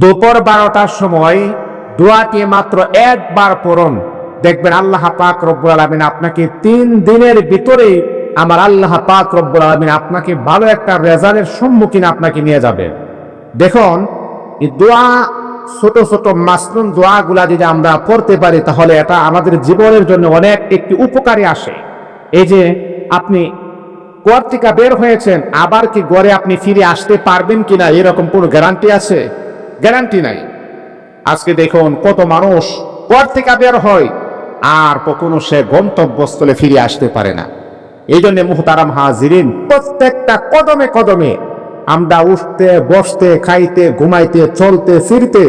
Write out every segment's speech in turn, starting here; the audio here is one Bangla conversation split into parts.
দুপুর বারোটার সময় দোয়াটি মাত্র একবার পড়ুন। দেখবেন আল্লাহ পাক রব্বুল আলমিন আপনাকে তিন দিনের ভিতরে আমার আল্লাহ পাক রব্বুল আলমিন আপনাকে ভালো একটা রেজাল্টের সম্মুখীন আপনাকে নিয়ে যাবে। দেখুন, এই দোয়া, ছোট ছোট মাসরুম দোয়াগুলা যদি আমরা পড়তে পারি, তাহলে এটা আমাদের জীবনের জন্য অনেক একটি উপকারী আসে। এই যে আপনি ঘর থেকে বের হয়েছেন, আবার কি গড়ে আপনি ফিরে আসতে পারবেন কিনা এরকম কোনো গ্যারান্টি আছে? গ্যারান্টি নাই। আজকে দেখুন কত মানুষ ঘর থেকে বের হয়, আর কখনো সে গন্তব্যস্থলে ফিরে আসতে পারে না। এই জন্য মুহতারাম হাজিরিন, প্রত্যেকটা কদমে কদমে আমরা উঠতে, বসতে, খাইতে, ঘুমাইতে, চলতে, ফিরতে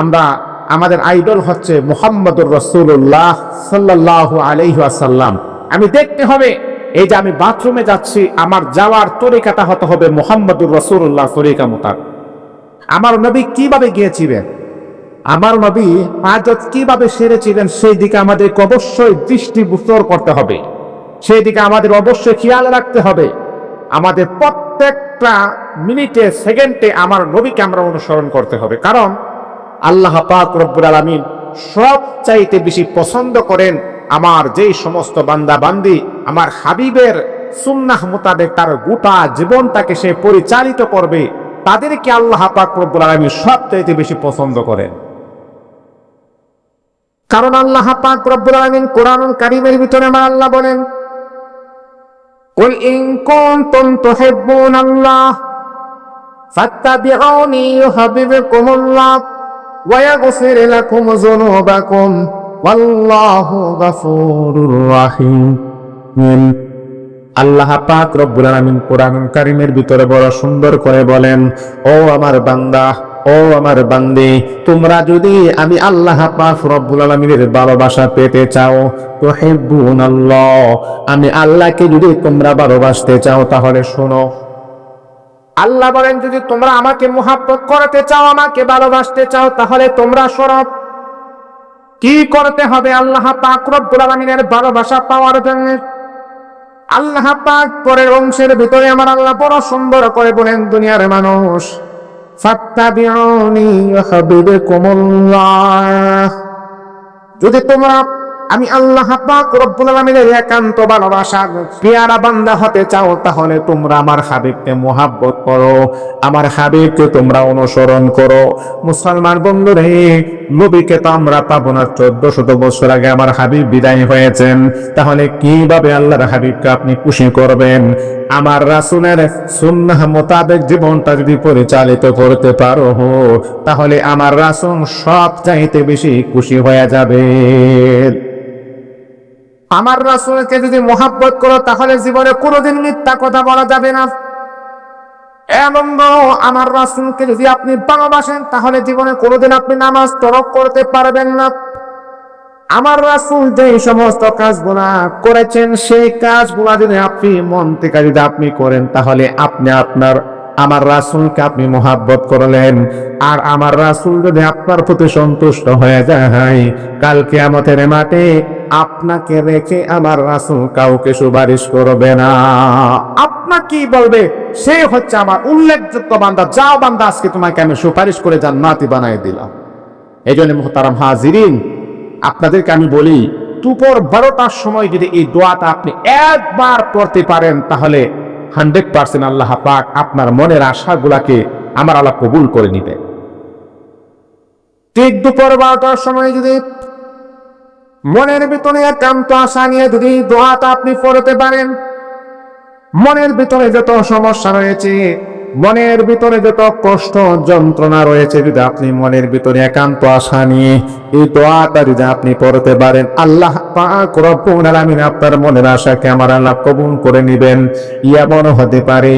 আমরা, আমাদের আইডল হচ্ছে মুহাম্মদুর রসুল্লাহ সাল্লাহ আলহাসাল্লাম আমি দেখতে হবে, এই যে আমি বাথরুমে যাচ্ছি, আমার যাওয়ার তরিকাটা হতে হবে মোহাম্মদুর রসুল্লাহ তরিকা মোতাবেক। আমার নবী কীভাবে গিয়েছিলেন? আমার নবী হাজত কীভাবে সেরেছিলেন সেই দিকে আমাদেরকে অবশ্যই দৃষ্টি গোচর করতে হবে। সেই দিকে আমাদের অবশ্যই খেয়াল রাখতে হবে। আমাদের প্রত্যেকটা মিনিটে, সেকেন্ডে আমার নবীকে আমরা অনুসরণ করতে হবে। কারণ আল্লাহ পাক রব্বুল আলমিন সব চাইতে বেশি পছন্দ করেন আমার যেই সমস্ত বান্দা বান্দি আমার হাবিবের সুন্নাহ মোতাবেক তার গোটা জীবনটাকে সে পরিচালিত করবে। তাদেরকে আল্লাহ পাক রব্বুল আলমী সবচাইতে বেশি পছন্দ করেন কারণ আল্লাহ পাক রব্বুল আলমিন কোরআন কারিমের ভিতরে আমার আল্লাহ বলেন قل إن كنتم تحبون الله فاتبعوني يحببكم الله ويغفر لكم ذنوبكم والله غفور رحيم আল্লাহ পাক রব্বুল আলামিন কোরআন কারিমের ভিতরে বড় সুন্দর করে বলেন, ও আমার বান্দা, ও আমার বান্দি, তোমরা যদি আমি আল্লাহ পাক রব্বুল আলামিনের ভালোবাসা পেতে চাও তো হেব্বুন আল্লাহ আমি আল্লাহকে যদি তোমরা ভালোবাসতে চাও, তাহলে শোনো। আল্লাহ বলেন, যদি তোমরা আমাকে মোহাব্বত করতে চাও, আমাকে ভালোবাসতে চাও, তাহলে তোমরা শোনো। কি করতে হবে আল্লাহ পাক রব্বুল আলামিনের ভালোবাসা পাওয়ার জন্য? আল্লাহ পাক পরের অংশের ভিতরে আমার আল্লাহ বড় সুন্দর করে বলেন, দুনিয়ার মানুষ যদি তোমরা আমি আল্লাহ পাক রব্বুল আলামিনের একান্ত ভালোবাসা, পেয়ারা বান্দা হতে চাও, তাহলে তোমরা আমার হাবিবকে মোহাব্বত করো। আমার হাবিবকে তোমরা অনুসরণ করো। মুসলমান বন্ধুরে, নবীকে তো আমরা পাবো না চোদ্দ শত বছর আগে আমার হাবিব বিদায় হয়েছেন। তাহলে কীভাবে আল্লাহর হাবিবকে আপনি খুশি করবেন? আমার রাসুলের সুন্নাহ মোতাবেক জীবনটা যদি পরিচালিত করতে পারো, তাহলে আমার রাসুল সব চাইতে বেশি খুশি হয়ে যাবে। আমার রাসুলকে যদি মোহাব্বত করো, তাহলে জীবনে কোনোদিন মিথ্যা কথা বলা যাবে না। আমার রাসুলকে যদি আপনি ভালোবাসেন, তাহলে জীবনে কোনোদিন আপনি নামাজ তরক করতে পারবেন না। আমার রাসুল যে সমস্ত কাজগুলা করেছেন, সেই কাজগুলা যদি আপনি মন থেকে যদি আপনি করেন, তাহলে আপনি আপনার আমার রাসুলকে আপনি মোহাব্বত করলেন। আর আমার রাসুল যদি আপনার প্রতি সন্তুষ্ট হয়ে যায় কালকে আমাদের মাঠে আপনাকে রেখে আমার রাসুল কাউকে সুপারিশ করবে না। আপনার কি বলবে? সে হচ্ছে আমার উল্লেখযোগ্য বান্দা। যাও বান্দা, আজকে তোমাকে আমি সুপারিশ করে যান জান্নাতি বানাই দিলাম। এই জন্য মোহতারাম হাজিরিন, আপনাদেরকে আমি বলি, দুপুর বারোটার সময় যদি এই দোয়াটা আপনি একবার পড়তে পারেন, তাহলে হান্ড্রেড পার্সেন্ট আল্লাহ পাক আপনার মনের আশাগুলাকে আমার আল্লাহ কবুল করে নিবে। ঠিক দুপুর বারোটার সময় যদি মনের ভিতরে একান্ত আশা নিয়ে যদি দোয়াটা আপনি পড়তে পারেন, মনের ভিতরে যত সমস্যা রয়েছে, মনের ভিতরে যত কষ্ট যন্ত্রণা রয়েছে, যদি আপনি মনের ভিতরে একান্ত আশা নিয়ে এই দোয়াটা যদি আপনি পড়তে পারেন, আল্লাহ পাক রব্বুল আলামিন আপনার মনের আশাকে আমার আল্লাহ কবুল করে নেবেন। এমন হতে পারে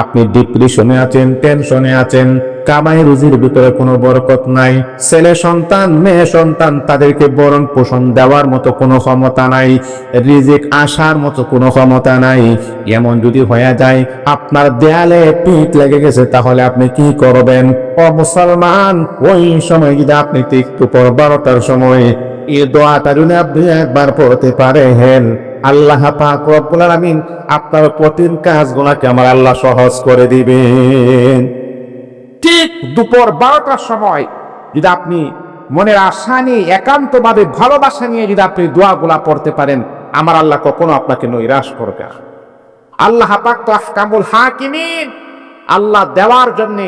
আপনি ডিপ্রেশনে আছেন, টেনশনে আছেন, কামাই রুজির ভিতরে কোনো বরকত নাই, ছেলে সন্তান, মেয়ে সন্তান, তাদেরকে বরণ পোষণ দেওয়ার মতো কোনো ক্ষমতা নাই, রিজিক আসার মতো কোনো ক্ষমতা নাই। এমন যদি হয়ে যায়, আপনার দেয়ালে পিঠ লেগে গেছে, তাহলে আপনি কি করবেন? ও মুসলমান, ওই সময় যদি আপনি একটু পর বারোটার সময়, এই দোয়াটা যদি আপনি একবার পড়তে পারেন। আল্লাহ পাক রব্বুল আলামিন আপনার কঠিন কাজগুলোকে আমার আল্লাহ সহজ করে দিবেন। ঠিক দুপুর বারোটার সময় যদি আপনি মনের আশা নিয়ে একান্তভাবে ভালোবাসা নিয়ে যদি আপনি দোয়াগুলা পড়তে পারেন, আমার আল্লাহ কখনো আপনাকে নৈরাশ করবে আল্লাহ পাক তো আহকামুল হাকিমিন, আল্লাহ দেওয়ার জন্য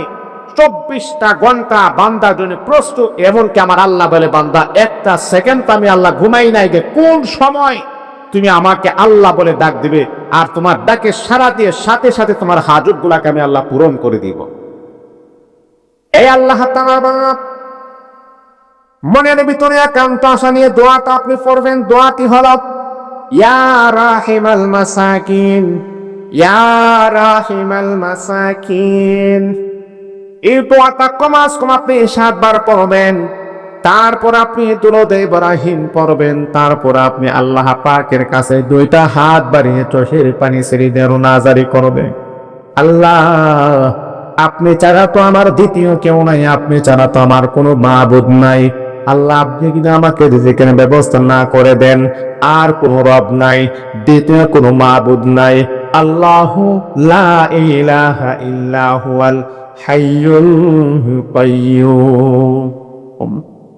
চব্বিশটা ঘণ্টা বান্দার জন্য প্রস্তুত, এমনকি আমার আল্লাহ বলে, বান্দা, একটা সেকেন্ড আমি আল্লাহ ঘুমাই নাই গে। কোন সময় তুমি আমাকে আল্লাহ বলে ডাক দিবে? আর তোমার ডাকে সারা দিয়ে সাথে সাথে তোমার হাজত গুলাকে আমি আল্লাহ পূরণ করে দিব। এই আল্লাহ মনের ভিতরে একান্ত আশা নিয়ে দোয়াটা আপনি পড়বেন। দোয়াটি হল, ইয়া রাহিমাল মাসাকিন, ইয়া রাহিমাল মাসাকিন। এই দোয়াটা কমাস কম আপনি সাতবার পড়বেন, তারপর আপনি দুরুদে পড়বেন, তারপর আপনি আল্লাহ পাকের কাছে দুইটা হাত বাড়িয়ে চোখের পানি ছেড়ে দিয়ে রোনাজারি করবেন। আল্লাহ, আপনি ছাড়া তো আমার দ্বিতীয় কেউ নাই, আপনি ছাড়া তো আমার কোনো মাবুদ নাই। আল্লাহ, আপনি কিন্তু আমাকে রিজিকের ব্যবস্থা না করে দেন, আর কোনো রব নাই, দ্বিতীয় কোনো মাবুদ নাই। আল্লাহ লা ইলাহা ইল্লা হুয়াল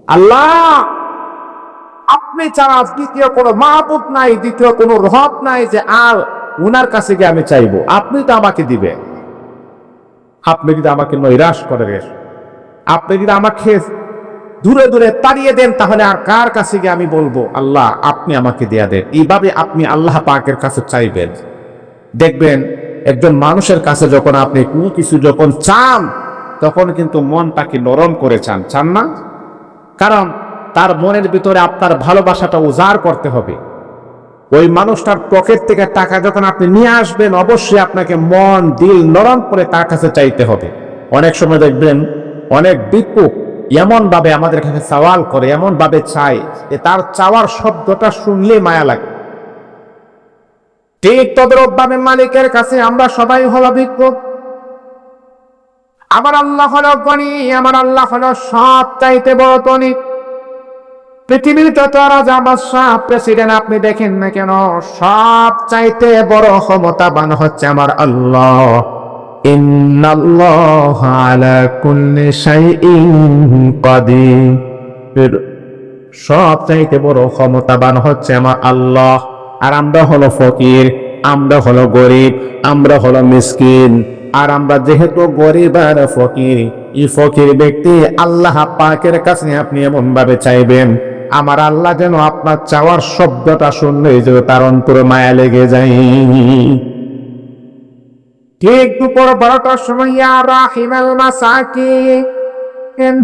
আল্লাহ, আপনি ছাড়া দ্বিতীয় কোনো মাহবুব নাই, দ্বিতীয় কোনো রব নাই যে আর উনার কাছে গিয়ে আমি চাইব। আপনি তো আমাকে দিবেন। আপনি যদি আমাকে নৈরাশ করে আপনি যদি আমাকে দূরে দূরে তাড়িয়ে দেন, তাহলে আর কার কাছে গিয়ে আমি বলব? আল্লাহ, আপনি আমাকে দেয়া দেন। এইভাবে আপনি আল্লাহ পাকের কাছে চাইবেন। দেখবেন একজন মানুষের কাছে যখন আপনি কোনো কিছু যখন চান, তখন কিন্তু মনটাকে নরম করে চান। চান না? কারণ তার মনের ভিতরে আপনার ভালোবাসাটা উজাড় করতে হবে। ওই মানুষটার পকেট থেকে টাকা যখন আপনি নিয়ে আসবেন, অবশ্যই আপনাকে মন, দিল নরম করে তার কাছে চাইতে হবে। অনেক সময় দেখবেন, অনেক বিপুক এমন ভাবে আমাদের কাছে সওয়াল করে এমন ভাবে চায় যে তার চাওয়ার শব্দটা শুনলে মায়া লাগে। ঠিক তদ্রুপ ভাবে মালিকের কাছে আমরা সবাই হল বিক্ষোভ আমার আল্লাহ হলো গণি আমার আল্লাহ হলো সব চাইতে বড় তনি পৃথিবীর রাজা বাদশাহ, প্রেসিডেন্ট আপনি দেখেন না কেন সব চাইতে বড় ক্ষমতাবান হচ্ছে আমার আল্লাহ। সব চাইতে বড় ক্ষমতাবান হচ্ছে আমার আল্লাহ। আর আমরা হলো ফকির, আমরা হলো গরিব, আমরা হলো মিসকিন। আর আমরা যেহেতু গরিব আর ফকির, এই ফকির ব্যক্তি আল্লাহ পাকের কাছে আপনি এমন ভাবে চাইবেন, আমার আল্লাহ যেন আপনার চাওয়ার শব্দটা শুনলে যে তার অন্তরে মায়া লেগে যায়। ঠিক দুপুর বারোটার সময় রাহিমাল মাসাকিন।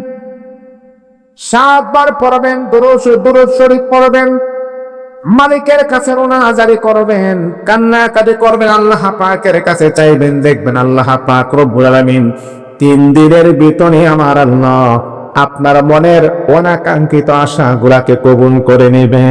সাতবার পড়বেন, দুরুদ দুরুদ শরীফ পড়বেন। মালিকের কাছে রোনাজারি করবেন কান্নাকাটি করবেন, আল্লাহ পাকের কাছে চাইবেন, দেখবেন আল্লাহ পাক রব্বুল আলামিন তিন দিনের বেতনে আমার আল্লাহ আপনার মনের অনাকাঙ্ক্ষিত আশাগুলাকে কবুল করে নেবে।